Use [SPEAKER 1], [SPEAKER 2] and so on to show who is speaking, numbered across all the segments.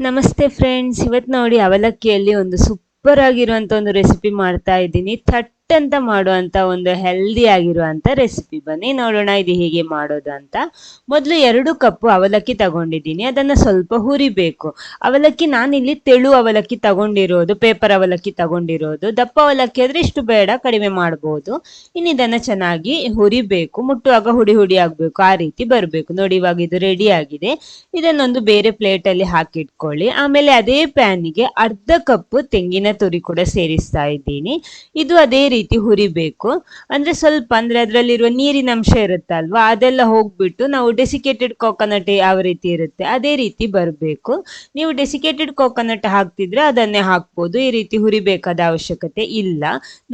[SPEAKER 1] ನಮಸ್ತೆ ಫ್ರೆಂಡ್ಸ್ ಇವತ್ತು ನೋಡಿ ಅವಲಕ್ಕಿಯಲ್ಲಿ ಒಂದು ಸೂಪರ್ ಆಗಿರುವಂಥ ಒಂದು ರೆಸಿಪಿ ಮಾಡ್ತಾ ಇದ್ದೀನಿ. ಥಟ್ ಅಂತ ಮಾಡುವಂತ ಒಂದು ಹೆಲ್ದಿ ಆಗಿರುವಂತ ರೆಸಿಪಿ ಬನ್ನಿ, ನೋಡೋಣ ಇದು ಹೇಗೆ ಮಾಡೋದು ಅಂತ. ಮೊದಲು ಎರಡು ಕಪ್ಪು ಅವಲಕ್ಕಿ ತಗೊಂಡಿದ್ದೀನಿ. ಅದನ್ನ ಸ್ವಲ್ಪ ಹುರಿಬೇಕು. ಅವಲಕ್ಕಿ ನಾನಿಲ್ಲಿ ತೆಳು ಅವಲಕ್ಕಿ ತಗೊಂಡಿರೋದು ಪೇಪರ್ ಅವಲಕ್ಕಿ ತಗೊಂಡಿರೋದು. ದಪ್ಪ ಅವಲಕ್ಕಿ ಆದ್ರೆ ಇಷ್ಟು ಬೇಡ, ಕಡಿಮೆ ಮಾಡಬಹುದು ಇನ್ನು ಇದನ್ನ ಚೆನ್ನಾಗಿ ಹುರಿಬೇಕು. ಮುಟ್ಟುವಾಗ ಹುಡಿ ಹುಡಿ ಆಗ್ಬೇಕು. ಆ ರೀತಿ ಬರಬೇಕು. ನೋಡಿ, ಇವಾಗ ಇದು ರೆಡಿ ಆಗಿದೆ. ಇದನ್ನೊಂದು ಬೇರೆ ಪ್ಲೇಟ್ ಅಲ್ಲಿ ಹಾಕಿಟ್ಕೊಳ್ಳಿ. ಆಮೇಲೆ ಅದೇ ಪ್ಯಾನಿಗೆ ಅರ್ಧ ಕಪ್ ತೆಂಗಿನ ತುರಿ ಕೂಡ ಸೇರಿಸ್ತಾ ಇದ್ದೀನಿ. ಇದು ಅದೇ ಹುರಿಬೇಕು. ಅಂದ್ರೆ ಸ್ವಲ್ಪ ಅಂದ್ರೆ ಅದರಲ್ಲಿರುವ ನೀರಿನ ಅಂಶ ಇರುತ್ತಲ್ವಾ, ಅದೆಲ್ಲ ಹೋಗ್ಬಿಟ್ಟು ನಾವು ಡೆಸಿಕೇಟೆಡ್ ಕೋಕೋನಟ್ ಯಾವ ರೀತಿ ಇರುತ್ತೆ, ಅದೇ ರೀತಿ ಬರಬೇಕು. ನೀವು ಡೆಸಿಕೇಟೆಡ್ ಕೋಕೋನಟ್ ಹಾಕ್ತಿದ್ರೆ ಅದನ್ನೇ ಹಾಕ್ಬೋದು, ಈ ರೀತಿ ಹುರಿಬೇಕಾದ ಅವಶ್ಯಕತೆ ಇಲ್ಲ.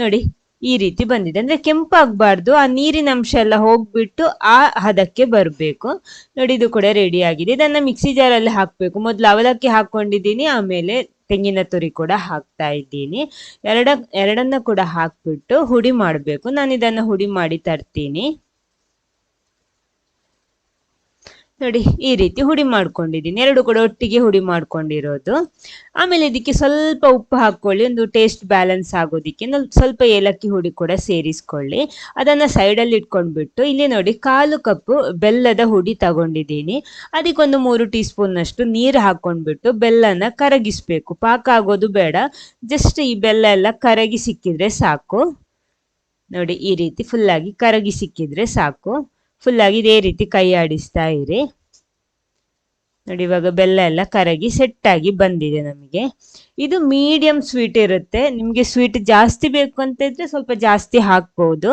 [SPEAKER 1] ನೋಡಿ, ಈ ರೀತಿ ಬಂದಿದೆ. ಅಂದ್ರೆ ಕೆಂಪಾಗಬಾರ್ದು, ಆ ನೀರಿನ ಅಂಶ ಎಲ್ಲ ಹೋಗ್ಬಿಟ್ಟು ಆ ಹದಕ್ಕೆ ಬರಬೇಕು. ನೋಡಿ, ಇದು ಕೂಡ ರೆಡಿ ಆಗಿದೆ. ಇದನ್ನ ಮಿಕ್ಸಿ ಜಾರಲ್ಲಿ ಹಾಕಬೇಕು. ಮೊದಲು ಅವಲಕ್ಕಿ ಹಾಕೊಂಡಿದ್ದೀನಿ, ಆಮೇಲೆ ತೆಂಗಿನ ತುರಿ ಕೂಡ ಹಾಕ್ತಾ ಇದ್ದೀನಿ. ಎರಡ, ಎರಡನ್ನ ಕೂಡ ಹಾಕ್ಬಿಟ್ಟು ಹುಡಿ ಮಾಡಬೇಕು. ನಾನು ಇದನ್ನ ಹುಡಿ ಮಾಡಿ ತರ್ತೀನಿ. ನೋಡಿ, ಈ ರೀತಿ ಹುಡಿ ಮಾಡ್ಕೊಂಡಿದ್ದೀನಿ. ಎರಡು ಕೂಡ ಒಟ್ಟಿಗೆ ಹುಡಿ ಮಾಡ್ಕೊಂಡಿರೋದು. ಆಮೇಲೆ ಇದಕ್ಕೆ ಸ್ವಲ್ಪ ಉಪ್ಪು ಹಾಕ್ಕೊಳ್ಳಿ. ಒಂದು ಟೇಸ್ಟ್ ಬ್ಯಾಲೆನ್ಸ್ ಆಗೋದಿಕ್ಕೆ ಸ್ವಲ್ಪ ಏಲಕ್ಕಿ ಹುಡಿ ಕೂಡ ಸೇರಿಸ್ಕೊಳ್ಳಿ. ಅದನ್ನ ಸೈಡಲ್ಲಿ ಇಟ್ಕೊಂಡ್ಬಿಟ್ಟು, ಇಲ್ಲಿ ನೋಡಿ ಕಾಲು ಕಪ್ಪು ಬೆಲ್ಲದ ಹುಡಿ ತಗೊಂಡಿದ್ದೀನಿ. ಅದಕ್ಕೊಂದು ಮೂರು ಟೀ ಸ್ಪೂನ್ನಷ್ಟು ನೀರು ಹಾಕೊಂಡ್ಬಿಟ್ಟು ಬೆಲ್ಲನ ಕರಗಿಸ್ಬೇಕು. ಪಾಕ ಆಗೋದು ಬೇಡ. ಜಸ್ಟ್ ಈ ಬೆಲ್ಲ ಎಲ್ಲ ಕರಗಿ ಸಿಕ್ಕಿದ್ರೆ ಸಾಕು. ನೋಡಿ, ಈ ರೀತಿ ಫುಲ್ಲಾಗಿ ಕರಗಿ ಸಿಕ್ಕಿದ್ರೆ ಸಾಕು. ಫುಲ್ಲಾಗಿ ಇದೇ ರೀತಿ ಕೈ ಆಡಿಸ್ತಾ ಇರಿ. ನೋಡಿ, ಇವಾಗ ಬೆಲ್ಲ ಎಲ್ಲ ಕರಗಿ ಸೆಟ್ ಆಗಿ ಬಂದಿದೆ ನಮಗೆ. ಇದು ಮೀಡಿಯಂ ಸ್ವೀಟ್ ಇರುತ್ತೆ. ನಿಮಗೆ ಸ್ವೀಟ್ ಜಾಸ್ತಿ ಬೇಕು ಅಂತ ಇದ್ರೆ ಸ್ವಲ್ಪ ಜಾಸ್ತಿ ಹಾಕ್ಬೋದು.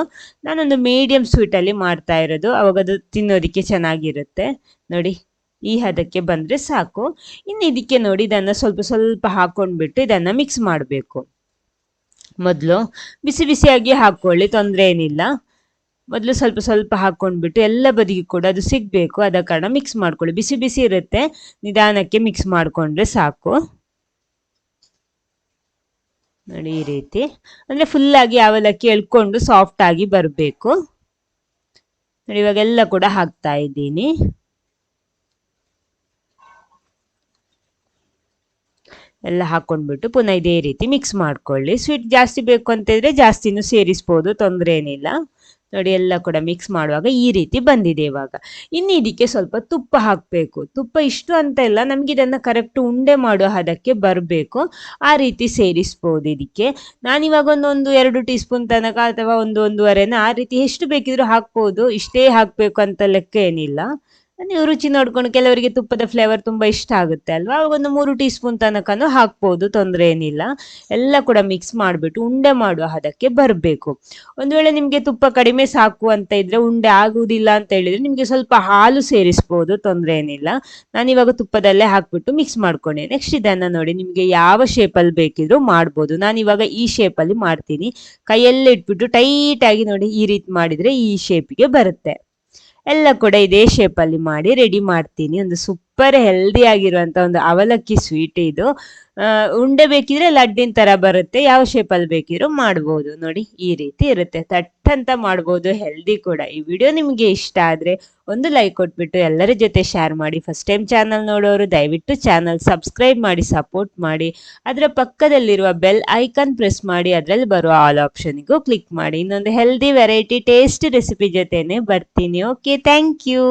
[SPEAKER 1] ನಾನೊಂದು ಮೀಡಿಯಂ ಸ್ವೀಟ್ ಅಲ್ಲಿ ಮಾಡ್ತಾ ಇರೋದು. ಅವಾಗ ಅದು ತಿನ್ನೋದಿಕ್ಕೆ ಚೆನ್ನಾಗಿರುತ್ತೆ. ನೋಡಿ, ಈ ಹದಕ್ಕೆ ಬಂದ್ರೆ ಸಾಕು. ಇನ್ನು ಇದಕ್ಕೆ ನೋಡಿ, ಇದನ್ನ ಸ್ವಲ್ಪ ಸ್ವಲ್ಪ ಹಾಕೊಂಡ್ಬಿಟ್ಟು ಇದನ್ನ ಮಿಕ್ಸ್ ಮಾಡಬೇಕು. ಮೊದಲು ಬಿಸಿ ಬಿಸಿಯಾಗಿ ಹಾಕೊಳ್ಳಿ, ತೊಂದರೆ ಏನಿಲ್ಲ. ಮೊದಲು ಸ್ವಲ್ಪ ಸ್ವಲ್ಪ ಹಾಕ್ಕೊಂಡ್ಬಿಟ್ಟು ಎಲ್ಲ ಬದಿಗೆ ಕೂಡ ಅದು ಸಿಗಬೇಕು. ಅದ ಕಾರಣ ಮಿಕ್ಸ್ ಮಾಡ್ಕೊಳ್ಳಿ. ಬಿಸಿ ಬಿಸಿ ಇರುತ್ತೆ. ನಿಧಾನಕ್ಕೆ ಮಿಕ್ಸ್ ಮಾಡಿಕೊಂಡ್ರೆ ಸಾಕು. ನೋಡಿ ಈ ರೀತಿ. ಅಂದ್ರೆ ಫುಲ್ ಆಗಿ ಅವಲಕ್ಕಿ ಎಳ್ಕೊಂಡು ಸಾಫ್ಟ್ ಆಗಿ ಬರಬೇಕು. ನೋಡಿ ಇವಾಗೆಲ್ಲ ಕೂಡ ಹಾಕ್ತಾ ಇದ್ದೀನಿ. ಎಲ್ಲ ಹಾಕೊಂಡ್ಬಿಟ್ಟು ಪುನಃ ಇದೇ ರೀತಿ ಮಿಕ್ಸ್ ಮಾಡ್ಕೊಳ್ಳಿ. ಸ್ವೀಟ್ ಜಾಸ್ತಿ ಬೇಕು ಅಂತ ಇದ್ರೆ ಜಾಸ್ತಿನೂ ಸೇರಿಸ್ಬೋದು. ತೊಂದರೆ ಏನಿಲ್ಲ ನೋಡಿ ಎಲ್ಲ ಕೂಡ ಮಿಕ್ಸ್ ಮಾಡುವಾಗ ಈ ರೀತಿ ಬಂದಿದೆ ಇವಾಗ. ಇನ್ನು ಇದಕ್ಕೆ ಸ್ವಲ್ಪ ತುಪ್ಪ ಹಾಕಬೇಕು. ತುಪ್ಪ ಇಷ್ಟು ಅಂತ ಇಲ್ಲ, ನಮ್ಗೆ ಇದನ್ನು ಕರೆಕ್ಟ್ ಉಂಡೆ ಮಾಡುವ ಹದಕ್ಕೆ ಬರಬೇಕು. ಆ ರೀತಿ ಸೇರಿಸ್ಬೋದು ಇದಕ್ಕೆ. ನಾನಿವಾಗ ಒಂದೊಂದು ಎರಡು ಟೀ ಸ್ಪೂನ್ ತನಕ ಅಥವಾ ಒಂದು ಒಂದೂವರೆನ ಆ ರೀತಿ ಎಷ್ಟು ಬೇಕಿದ್ರೂ ಹಾಕ್ಬೋದು. ಇಷ್ಟೇ ಹಾಕಬೇಕು ಅಂತ ಲೆಕ್ಕ ಏನಿಲ್ಲ. ನೀವು ರುಚಿ ನೋಡ್ಕೊಂಡು ಕೆಲವರಿಗೆ ತುಪ್ಪದ ಫ್ಲೇವರ್ ತುಂಬಾ ಇಷ್ಟ ಆಗುತ್ತೆ ಅಲ್ವಾ? ಒಂದು ಮೂರು ಟೀ ಸ್ಪೂನ್ ತನಕನೂ ಹಾಕ್ಬೋದು, ತೊಂದರೆ ಏನಿಲ್ಲ. ಎಲ್ಲ ಕೂಡ ಮಿಕ್ಸ್ ಮಾಡಿಬಿಟ್ಟು ಉಂಡೆ ಮಾಡುವ ಹದಕ್ಕೆ ಬರಬೇಕು. ಒಂದು ವೇಳೆ ನಿಮಗೆ ತುಪ್ಪ ಕಡಿಮೆ ಸಾಕು ಅಂತ ಇದ್ರೆ ಉಂಡೆ ಆಗುವುದಿಲ್ಲ ಅಂತ ಹೇಳಿದ್ರೆ ನಿಮಗೆ ಸ್ವಲ್ಪ ಹಾಲು ಸೇರಿಸ್ಬೋದು, ತೊಂದರೆ ಏನಿಲ್ಲ. ನಾನು ಇವಾಗ ತುಪ್ಪದಲ್ಲೇ ಹಾಕ್ಬಿಟ್ಟು ಮಿಕ್ಸ್ ಮಾಡ್ಕೊಂಡೆ. ನೆಕ್ಸ್ಟ್ ಇದನ್ನ ನೋಡಿ ನಿಮಗೆ ಯಾವ ಶೇಪಲ್ಲಿ ಬೇಕಿದ್ರು ಮಾಡ್ಬೋದು. ನಾನು ಇವಾಗ ಈ ಶೇಪಲ್ಲಿ ಮಾಡ್ತೀನಿ. ಕೈಯಲ್ಲೇ ಇಟ್ಬಿಟ್ಟು ಟೈಟ್ ಆಗಿ ನೋಡಿ ಈ ರೀತಿ ಮಾಡಿದ್ರೆ ಈ ಶೇಪಿಗೆ ಬರುತ್ತೆ. ಎಲ್ಲ ಕೂಡ ಇದೇ ಶೇಪಲ್ಲಿ ಮಾಡಿ ರೆಡಿ ಮಾಡ್ತೀನಿ. ಒಂದು ಸೂಪರ್ ಹೆಲ್ದಿ ಆಗಿರುವಂತ ಒಂದು ಅವಲಕ್ಕಿ ಸ್ವೀಟ್ ಇದು. ಉಂಡೆ ಬೇಕಿದ್ರೆ ಲಡ್ಡಿನ ತರ ಬರುತ್ತೆ, ಯಾವ ಶೇಪಲ್ಲಿ ಬೇಕಿದ್ರು ಮಾಡ್ಬೋದು. ನೋಡಿ, ಈ ರೀತಿ ಇರುತ್ತೆ. ತಟ್ ಅಂತ ಮಾಡ್ಬೋದು ಹೆಲ್ದಿ ಕೂಡ. ಈ ವಿಡಿಯೋ ನಿಮಗೆ ಇಷ್ಟ ಆದ್ರೆ ಒಂದು ಲೈಕ್ ಕೊಟ್ಬಿಟ್ಟು ಎಲ್ಲರ ಜೊತೆ ಶೇರ್ ಮಾಡಿ. ಫಸ್ಟ್ ಟೈಮ್ ಚಾನಲ್ ನೋಡೋರು ದಯವಿಟ್ಟು ಚಾನಲ್ ಸಬ್ಸ್ಕ್ರೈಬ್ ಮಾಡಿ ಸಪೋರ್ಟ್ ಮಾಡಿ. ಅದರ ಪಕ್ಕದಲ್ಲಿರುವ ಬೆಲ್ ಐಕಾನ್ ಪ್ರೆಸ್ ಮಾಡಿ, ಅದರಲ್ಲಿ ಬರುವ ಆಲ್ ಆಪ್ಷನ್ಗೂ ಕ್ಲಿಕ್ ಮಾಡಿ. ಇನ್ನೊಂದು ಹೆಲ್ದಿ ವೆರೈಟಿ ಟೇಸ್ಟ್ ರೆಸಿಪಿ ಜೊತೆನೆ ಬರ್ತೀನಿ. Okay thank you